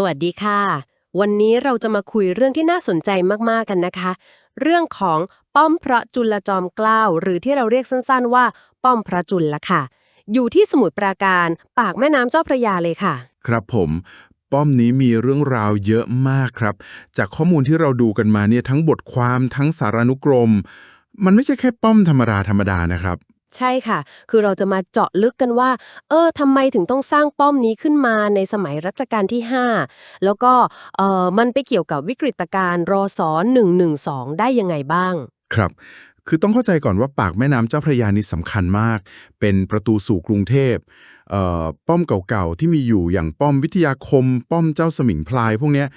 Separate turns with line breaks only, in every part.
สวัสดีค่ะ วันนี้เราจะมาคุยเรื่องที่น่าสนใจมาก ๆ กันนะคะ เรื่องของป้อมพระจุลจอมเกล้าหรือที่เราเรียกสั้นๆว่า ป้อมพระจุลละค่ะ อยู่ที่สมุทรปราการ ปากแม่น้ำเจ้าพระยาเลยค่ะ
ครับผม ป้อมนี้มีเรื่องราวเยอะมากครับ จากข้อมูลที่เราดูกันมาเนี่ยทั้งบทความทั้งสารานุกรม มันไม่ใช่แค่ป้อมธรรมดาธรรมดานะครับ
ใช่ค่ะ คือเราจะมาเจาะลึกกันว่า เออทำไมถึงต้องสร้างป้อมนี้ขึ้นมาในสมัยรัชกาลที่ 5 แล้วก็เออมันไปเกี่ยวกับวิกฤตการณ์รอสอ112 ได้ยังไงบ้าง
ครับ คือต้องเข้าใจก่อนว่าปากแม่น้ำเจ้าพระยานี่สำคัญมาก เป็นประตูสู่กรุงเทพเอ่อป้อมเก่าๆที่มีอยู่อย่างป้อมวิทยาคม ป้อมเจ้าสมิงพลาย พวกเนี้ย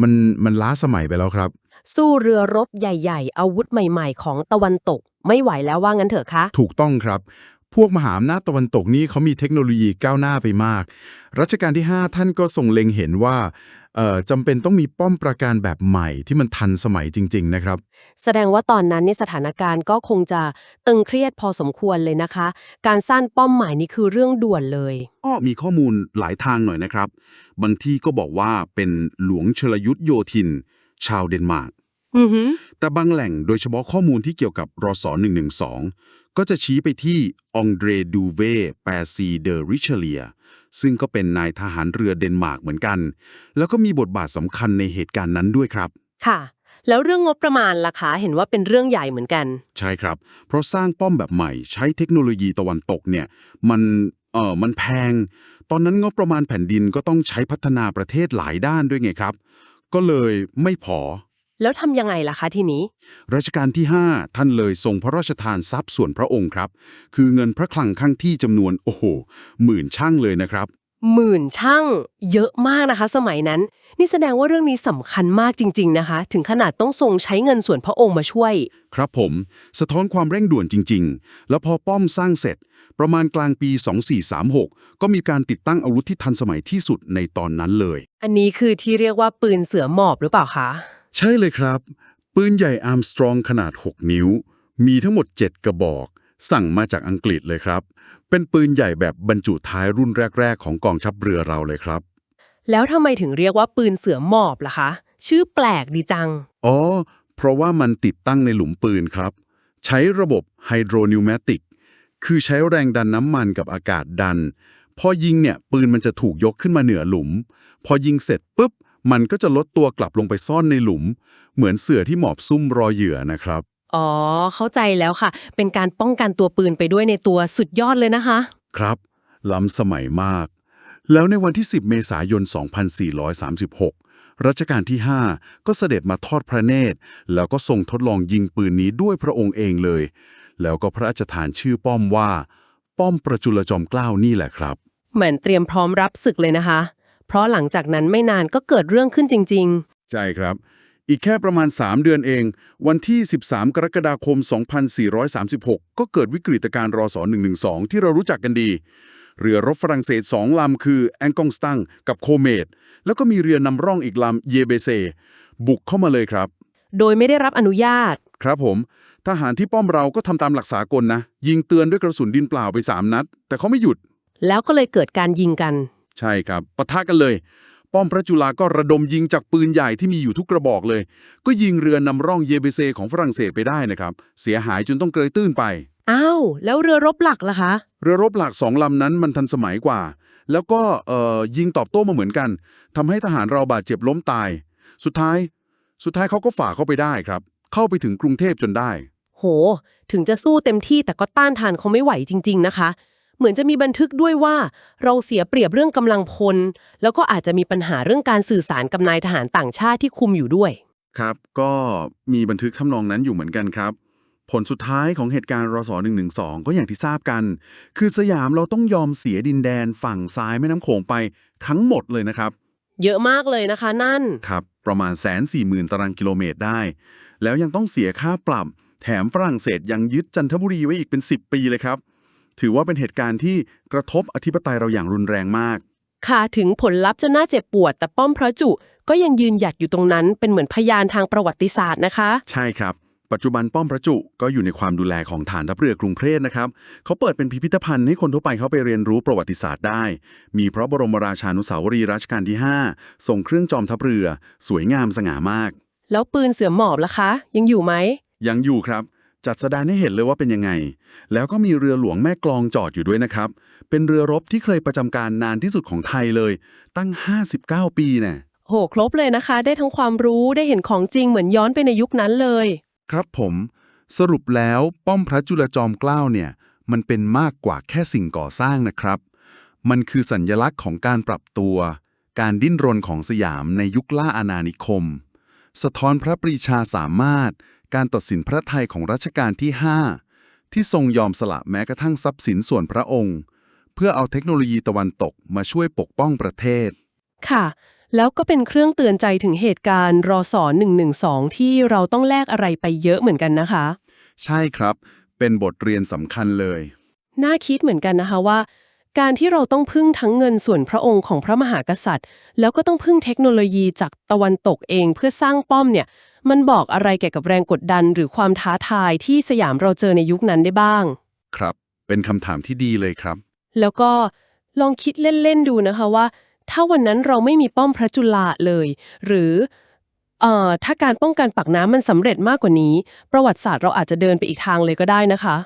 มันมันล้าสมัยไปแล้วครับ
สู้เรือรบใหญ่ ๆ อาวุธใหม่ ๆ ของตะวันตก ไม่ไหวแล้วว่างั้นเถอะคะ
ถูกต้องครับ พวกมหาอำนาจตะวันตกนี่เขามีเทคโนโลยีก้าวหน้าไปมาก รัชกาลที่ 5 ท่านก็ทรงเล็งเห็นว่าเอ่อจำเป็นต้องมีป้อมปราการแบบใหม่ที่มันทันสมัยจริง ๆ นะครับ
แสดงว่าตอนนั้นนี่สถานการณ์ก็คงจะตึงเครียดพอสมควรเลยนะคะ การสร้างป้อมใหม่นี่คือเรื่องด่วนเลย
ก็มีข้อมูลหลายทางหน่อยนะครับ บางที่ก็บอกว่าเป็นหลวงชลยุทธโยธิน ชาวเดนมาร์ก
อือหือ
แต่บางแหล่งโดยเฉพาะข้อมูลที่เกี่ยวกับรศ112 ก็จะชี้ไปที่องเดรดูเวแปซีเดอริเชเลีย ซึ่งก็เป็นนายทหารเรือเดนมาร์กเหมือนกัน แล้วก็มีบทบาทสำคัญในเหตุการณ์นั้นด้วยครับ
ค่ะ แล้วเรื่องงบประมาณล่ะคะเห็นว่าเป็นเรื่องใหญ่เหมือนกัน
ใช่ครับ เพราะสร้างป้อมแบบใหม่ใช้เทคโนโลยีตะวันตกเนี่ยมันเออมันแพง ตอนนั้นงบประมาณแผ่นดินก็ต้องใช้พัฒนาประเทศหลายด้านด้วยไงครับ ก็เลยไม่พอ
แล้วทำยังไงล่ะคะทีนี้
รัชกาลที่ 5 ท่านเลยทรงพระราชทานทรัพย์ส่วนพระองค์ครับ คือเงินพระคลังข้างที่จำนวน โอ้โห หมื่นช่างเลยนะครับ
หมื่นช่างเยอะมากนะคะ สมัยนั้น นี่แสดงว่าเรื่องนี้สำคัญมากจริง ๆนะคะ ถึงขนาดต้องทรงใช้เงินส่วนพระองค์มาช่วย
ครับผม สะท้อนความเร่งด่วนจริง ๆ แล้วพอป้อมสร้างเสร็จ ประมาณกลางปี 2436 ก็มีการติดตั้งอาวุธที่ทันสมัยที่สุดในตอนนั้นเลย
อันนี้คือที่เรียกว่าปืนเสือหมอบหรือเปล่าคะ
ใช่เลยครับ ปืนใหญ่อาร์มสตรองขนาด 6 นิ้ว มีทั้งหมด 7 กระบอก สั่งมาจากอังกฤษเลยครับ เป็นปืนใหญ่แบบบรรจุท้ายรุ่นแรก ๆ ของกองทัพเรือเราเลยครับ
แล้วทำไมถึงเรียกว่าปืนเสือหมอบล่ะคะ ชื่อแปลกดีจัง
อ๋อ เพราะว่ามันติดตั้งในหลุมปืนครับ ใช้ระบบไฮโดรนิวแมติกคือใช้แรงดันน้ำมันกับอากาศดัน พอยิงเนี่ย ปืนมันจะถูกยกขึ้นมาเหนือหลุม พอยิงเสร็จปุ๊บ มันก็จะลดตัวกลับลงไปซ่อนในหลุม เหมือนเสือที่หมอบซุ่มรอเหยื่อนะครับ
อ๋อ เข้าใจแล้วค่ะ เป็นการป้องกันตัวปืนไปด้วยในตัวสุดยอดเลยนะคะ
ครับ ล้ำสมัยมาก แล้วในวันที่ 10 เมษายน 2436 รัชกาลที่ 5 ก็เสด็จมาทอดพระเนตร แล้วก็ทรงทดลองยิงปืนนี้ด้วยพระองค์เองเลย แล้วก็พระราชทานชื่อป้อมว่า ป้อมประจุลจอมเกล้านี่แหละครับ
เหมือนเตรียมพร้อมรับศึกเลยนะคะ เพราะหลังจากนั้นไม่นานก็เกิดเรื่องขึ้นจริง
ใช่ครับ อีกแค่ประมาณ 3 เดือนเอง วันที่ 13 กรกฎาคม 2436 ก็เกิดวิกฤตการณ์รอสอ112 ที่เรารู้จักกันดี เรือรบฝรั่งเศส2ลำคือแองกองสตังกับโคเมดแล้วก็มีเรือนำร่องอีกลำเยเบเซ บุกเข้ามาเลยครับ
ๆโดยไม่ได้รับอนุญาต
ครับผม ทหารที่ป้อมเราก็ทำตามหลักสากลนะ ยิงเตือนด้วยกระสุนดินเปล่าไป3นัด แต่เขาไม่หยุด
แล้วก็เลยเกิดการยิงกัน
ใช่ครับปะทะกันเลย ป้อมพระจุฬาก็ระดมยิงจากปืนใหญ่ที่มีอยู่ทุกกระบอกเลย ก็ยิงเรือนำร่องเยเบเซของฝรั่งเศสไปได้นะครับ เสียหายจนต้องเกยตื้นไป
อ้าว แล้วเรือรบหลักล่ะคะ
เรือรบหลักสองลำนั้นมันทันสมัยกว่า แล้วก็เอ่อยิงตอบโต้มาเหมือนกันทำให้ทหารเราบาดเจ็บล้มตาย สุดท้าย สุดท้ายเขาก็ฝ่าเข้าไปได้ครับ เข้าไปถึงกรุงเทพจนได้
โห ถึงจะสู้เต็มที่แต่ก็ต้านทานเขาไม่ไหวจริง ๆ นะคะ เหมือนจะมีบันทึกด้วยว่า เราเสียเปรียบเรื่องกำลังพล แล้วก็อาจจะมีปัญหาเรื่องการสื่อสารกับนายทหารต่างชาติที่คุมอยู่ด้วย
ครับ ก็มีบันทึกทำนองนั้นอยู่เหมือนกันครับ ผลสุดท้ายของเหตุการณ์รศ112 ก็อย่างที่ทราบกัน คือสยามเราต้องยอมเสียดินแดนฝั่งซ้ายแม่น้ำโขงไปทั้งหมดเลยนะครับ
เยอะมากเลยนะคะนั่น
ครับ ประมาณแสนสี่หมื่นตารางกิโลเมตรได้ แล้วยังต้องเสียค่าปรับ แถมฝรั่งเศสยังยึดจันทบุรีไว้อีกเป็น 10 ปีเลยครับ ถือว่าเป็นเหตุการณ์ที่กระทบอธิปไตยเราอย่างรุนแรงมาก
ค่ะถึงผลลัพธ์จะน่าเจ็บปวด แต่ป้อมพระจุก็ยังยืนหยัดอยู่ตรงนั้น เป็นเหมือนพยานทางประวัติศาสตร์นะคะ
ใช่ครับ ปัจจุบันป้อมพระจุก็อยู่ในความดูแลของฐานทัพเรือกรุงเทพนะครับเขาเปิดเป็นพิพิธภัณฑ์ให้คนทั่วไปเข้าไปเรียนรู้ประวัติศาสตร์ได้ มีพระบรมราชานุสาวรีย์รัชกาลที่5ส่งเครื่องจอมทัพเรือ สวยงามสง่ามาก
แล้วปืนเสือหมอบล่ะคะ ยังอยู่ไหม
ยังอยู่ครับ จัดแสดงให้เห็นเลยว่าเป็นยังไง แล้วก็มีเรือหลวงแม่กลองจอดอยู่ด้วยนะครับ เป็นเรือรบที่เคยประจำการนานที่สุดของไทยเลย ตั้ง 59 ปีแน่
โห ครบเลยนะคะ ได้ทั้งความรู้ได้เห็นของจริงเหมือนย้อนไปในยุคนั้นเลย
ครับผม สรุปแล้วป้อมพระจุลจอมเกล้าเนี่ย มันเป็นมากกว่าแค่สิ่งก่อสร้างนะครับ มันคือสัญญลักษณ์ของการปรับตัว การดิ้นรนของสยามในยุคล่าอาณานิคม สะท้อนพระปรีชาสามารถ การตัดสินพระไทยของรัชกาลที่ 5 ที่ทรงยอมสละแม้กระทั่งทรัพย์สินส่วนพระองค์ เพื่อเอาเทคโนโลยีตะวันตกมาช่วยปกป้องประเทศ
ค่ะ แล้วก็เป็นเครื่องเตือนใจถึงเหตุการณ์รอสอ112 ที่เราต้องแลกอะไรไปเยอะเหมือนกันนะคะ
ใช่ครับ เป็นบทเรียนสำคัญเลย
น่าคิดเหมือนกันนะคะว่าการที่เราต้องพึ่งทั้งเงินส่วนพระองค์ของพระมหากษัตริย์ แล้วก็ต้องพึ่งเทคโนโลยีจากตะวันตกเองเพื่อสร้างป้อมเนี่ย มันบอกอะไรเกี่ยวกับแรงกดดันหรือความท้าทายที่สยามเราเจอในยุคนั้นได้บ้าง
ครับ เป็นคำถามที่ดีเลยครับ
แล้วก็ลองคิดเล่น ๆ ดูนะคะว่า ถ้าวันนั้นเราไม่มีป้อมพระจุลาเลย หรือเอ่อถ้าการป้องกันปากน้ำมันสำเร็จมากกว่านี้ ประวัติศาสตร์เราอาจจะเดินไปอีกทางเลยก็ได้นะคะ